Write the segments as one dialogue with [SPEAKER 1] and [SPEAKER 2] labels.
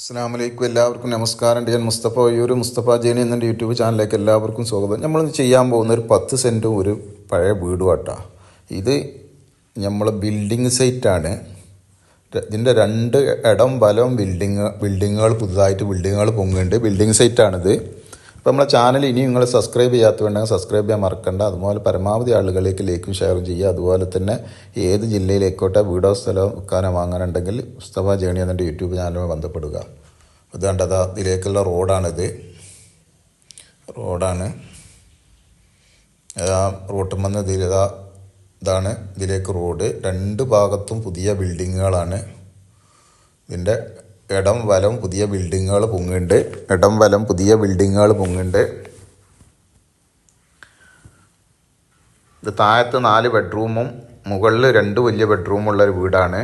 [SPEAKER 1] അസ്സാം വലൈക്കും എല്ലാവർക്കും നമസ്കാരം. ഞാൻ മുസ്തഫ ഒയ്യൂർ മുസ്തഫ ജേനി എന്ന യൂട്യൂബ് ചാനലിലേക്ക് എല്ലാവർക്കും സ്വാഗതം. നമ്മൾ ചെയ്യാൻ പോകുന്ന ഒരു പത്ത് സെന്റും ഒരു പഴയ വീടുവാട്ടാ ഇത് നമ്മൾ ബിൽഡിംഗ് സൈറ്റാണ് ഇതിന്റെ രണ്ട് ഇടം വലം ബിൽഡിങ് ബിൽഡിങ്ങുകൾ പുതുതായിട്ട് ബിൽഡിങ്ങുകൾ പൊങ്ങുന്നുണ്ട്. ബിൽഡിംഗ് സൈറ്റാണിത് അപ്പോൾ നമ്മളെ ചാനൽ ഇനിയും നിങ്ങൾ സബ്സ്ക്രൈബ് ചെയ്യാത്തതുണ്ടെങ്കിൽ സബ്സ്ക്രൈബ് ചെയ്യാൻ മറക്കണ്ട. അതുപോലെ പരമാവധി ആളുകളിലേക്ക് ലേക്കും ഷെയറും ചെയ്യുക. അതുപോലെ തന്നെ ഏത് ജില്ലയിലേക്കോട്ടെ വീടോ സ്ഥലമോ വിൽക്കാനോ വാങ്ങാനുണ്ടെങ്കിൽ മുസ്തഫ ജേണി എന്ന യൂട്യൂബ് ചാനലുമായി ബന്ധപ്പെടുക. ഇത് കണ്ടത് ഇതിലേക്കുള്ള റോഡാണിത്. റോഡാണ്. ആ റോട്ടും വന്ന് ഇതിലിതാ ഇതാണ് ഇതിലേക്ക് റോഡ്. രണ്ട് ഭാഗത്തും പുതിയ ബിൽഡിങ്ങുകളാണ് ഇതിന്റെ ഇടം വലം പുതിയ ബിൽഡിങ്ങുകൾ പൊങ്ങുന്നുണ്ട്. ഇടം വലം പുതിയ ബിൽഡിങ്ങുകൾ പൊങ്ങുന്നുണ്ട്. ഇത് താഴത്ത് നാല് ബെഡ്റൂമും മുകളിൽ രണ്ട് വലിയ ബെഡ്റൂമുള്ള ഒരു വീടാണ്.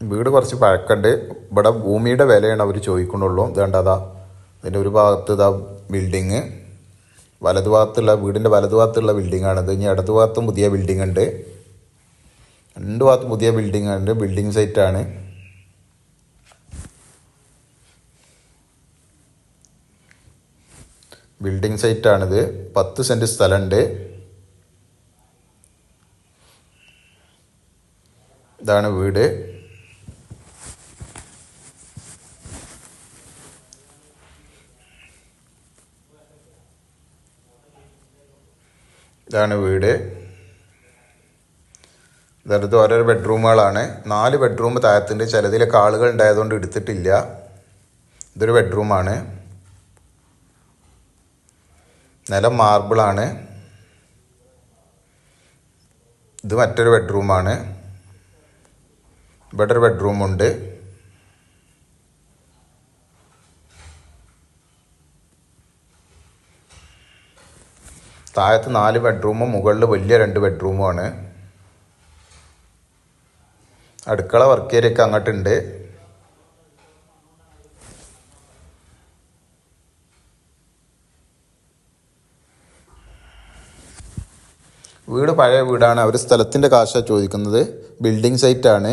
[SPEAKER 1] വീട് കുറച്ച് പഴക്കണ്ട് ഇവിടെ ഭൂമിയുടെ വിലയാണ് അവർ ചോദിക്കുന്നുള്ളൂ. ഇതേണ്ടതാ ഇതിന്റെ ഒരു ഭാഗത്ത് ഇതാ ബിൽഡിങ്. വലതുഭാഗത്തുള്ള വീടിന്റെ വലതുഭാഗത്തുള്ള ബിൽഡിങ്ങാണ് ബിൽഡിങ്ങാണിത് ഇനി ഇടതുഭാഗത്തും പുതിയ ബിൽഡിംഗ് ഉണ്ട് രണ്ട് ഭാഗത്ത് പുതിയ ബിൽഡിംഗ് ഉണ്ട് ബിൽഡിംഗ് സൈറ്റാണ് ബിൽഡിംഗ് സൈറ്റാണിത് പത്ത് സെന്റ് സ്ഥലമുണ്ട് ഇതാണ് വീട്. ഇതാണ് വീട്. ഇതടുത്ത് ഓരോരോ ബെഡ്റൂമുകളാണ് നാല് ബെഡ്റൂം താഴത്തുണ്ട് ചിലതിലൊക്കെ ആളുകൾ ഉണ്ടായതുകൊണ്ട് എടുത്തിട്ടില്ല. ഇതൊരു ബെഡ്റൂമാണ് നിലം മാർബിളാണ് ഇത് മറ്റൊരു ബെഡ്റൂമാണ് ഇവിടെ ഒരു ബെഡ്റൂമുണ്ട് താഴത്ത് നാല് ബെഡ്റൂമും മുകളിൽ വലിയ രണ്ട് ബെഡ്റൂമുമാണ് അടുക്കള വർക്ക് ഏരിയയൊക്കെ അങ്ങോട്ടുണ്ട്. വീട് പഴയ വീടാണ്. അവർ സ്ഥലത്തിന്റെ കാശാണ് ചോദിക്കുന്നത്. ബിൽഡിംഗ് സൈറ്റാണ്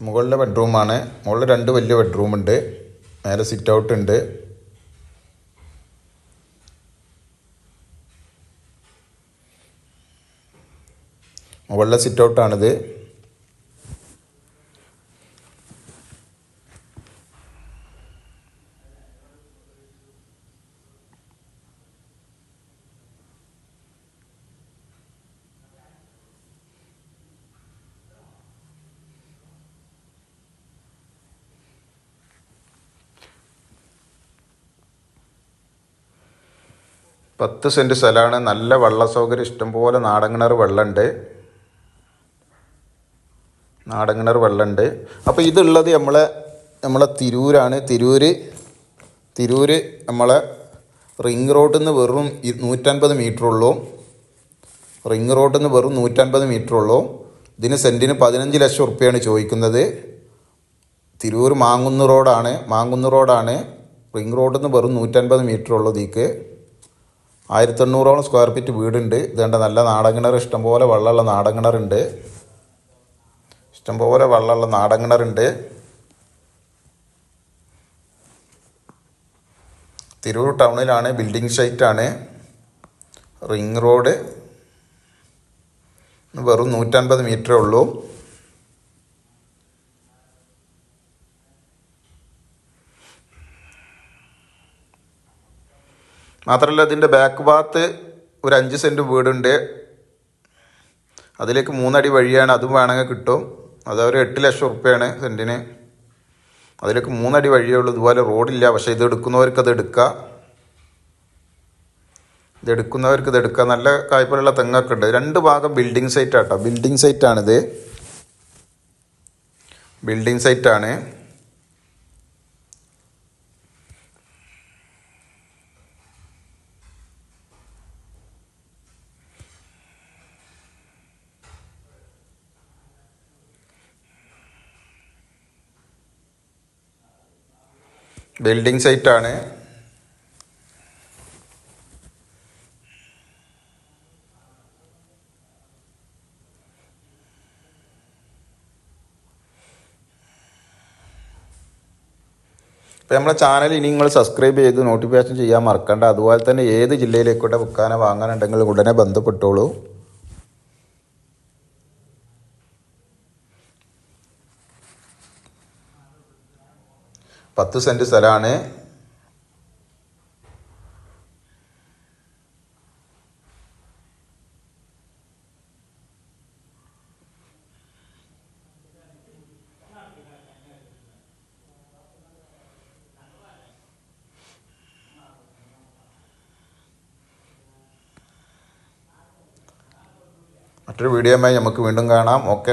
[SPEAKER 1] മുകളിലെ ബെഡ്റൂമാണ് മുകളിൽ രണ്ട് വലിയ ബെഡ്റൂം ഉണ്ട്. നേരെ സിറ്റ് ഔട്ട് ഉണ്ട്. മുകളിലെ സിറ്റ് ഔട്ടാണിത് പത്ത് സെന്റ് സ്ഥലമാണ്. നല്ല വെള്ള സൗകര്യം. ഇഷ്ടംപോലെ നാടങ്ങിണർ വെള്ളമുണ്ട് നാടങ്ങിണർ വെള്ളമുണ്ട് അപ്പോൾ ഇതുള്ളത് നമ്മളെ നമ്മളെ തിരൂരാണ്. തിരൂര് തിരൂര് നമ്മളെ റിംഗ് റോഡിൽ നിന്ന് വെറും നൂറ്റൻപത് മീറ്റർ ഉള്ളൂ. റിംഗ് റോഡിൽ നിന്ന് വെറും നൂറ്റൻപത് മീറ്റർ ഉള്ളൂ. ഇതിന് സെന്റിന് പതിനഞ്ച് ലക്ഷം ഉറുപ്പ്യാണ് ചോദിക്കുന്നത്. തിരൂർ മാങ്ങുന്ന് റോഡാണ്. മാങ്ങുന്ന് റോഡാണ്. റിംഗ് റോഡിൽ നിന്ന് വെറും നൂറ്റൻപത് മീറ്റർ ഉള്ളൂ ഇതിക്ക്. ആയിരത്തി എണ്ണൂറോളം സ്ക്വയർ ഫീറ്റ് വീടുണ്ട്. ഇതേണ്ട നല്ല നാടൻകിണർ ഇഷ്ടംപോലെ വെള്ളമുള്ള നാടൻകിണറുണ്ട്. ഇഷ്ടംപോലെ വെള്ളമുള്ള നാടൻകിണറുണ്ട്. തിരൂർ ടൗണിലാണ് ബിൽഡിംഗ് സൈറ്റാണ് റിംഗ് റോഡ്. വെറും നൂറ്റൻപത് മീറ്ററേ ഉള്ളൂ. മാത്രമല്ല ഇതിന്റെ ബാക്ക് ഭാഗത്ത് ഒരു അഞ്ച് സെന്റ് വീടുണ്ട്. അതിലേക്ക് മൂന്നടി വഴിയാണ് അതും വേണമെങ്കിൽ കിട്ടും. അത് എട്ട് ലക്ഷം ഉറുപ്പയാണ് സെന്റിന് അതിലേക്ക് മൂന്നടി വഴിയേ ഉള്ളൂ. ഇതുപോലെ റോഡില്ല പക്ഷേ ഇത് എടുക്കുന്നവർക്ക് അത് എടുക്കാം. ഇത് എടുക്കുന്നവർക്ക് ഇത് എടുക്കാം. നല്ല കായ്പലുള്ള തെങ്ങൊക്കെ ഉണ്ട്. രണ്ട് ഭാഗം ബിൽഡിംഗ് സൈറ്റ് ആട്ടോ. ബിൽഡിംഗ് സൈറ്റാണിത് ബിൽഡിംഗ് സൈറ്റാണ് ബിൽഡിംഗ് സൈറ്റാണ്. ഇപ്പം നമ്മളെ ചാനൽ ഇനി നിങ്ങൾ സബ്സ്ക്രൈബ് ചെയ്ത് നോട്ടിഫിക്കേഷൻ ചെയ്യാൻ മറക്കണ്ട. അതുപോലെ തന്നെ ഏത് ജില്ലയിലേക്കൂടെ വിൽക്കാനോ വാങ്ങാനുണ്ടെങ്കിൽ ഉടനെ ബന്ധപ്പെട്ടോളൂ പത്ത് സെന്റ് സ്ഥലമാണ് മറ്റൊരു വീഡിയോയുമായി നമുക്ക് വീണ്ടും കാണാം. ഓക്കെ.